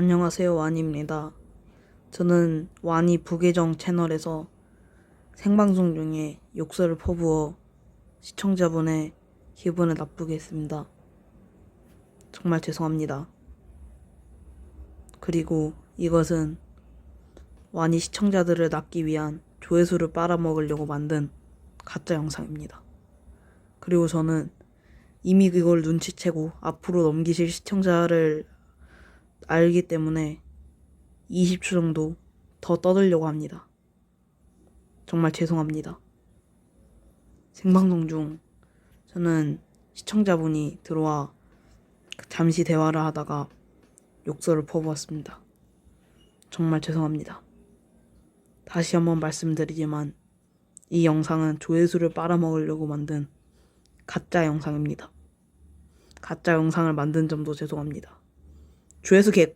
안녕하세요, 완입니다. 저는 완이 부계정 채널에서 생방송 중에 욕설을 퍼부어 시청자분의 기분을 나쁘게 했습니다. 정말 죄송합니다. 그리고 이것은 완이 시청자들을 낚기 위한 조회수를 빨아먹으려고 만든 가짜 영상입니다. 그리고 저는 이미 그걸 눈치채고 앞으로 넘기실 시청자를 알기 때문에 20초 정도 더 떠들려고 합니다. 정말 죄송합니다. 생방송 중 저는 시청자분이 들어와 잠시 대화를 하다가 욕설을 퍼부었습니다. 정말 죄송합니다. 다시 한번 말씀드리지만 이 영상은 조회수를 빨아먹으려고 만든 가짜 영상입니다. 가짜 영상을 만든 점도 죄송합니다. 조회수 개꿀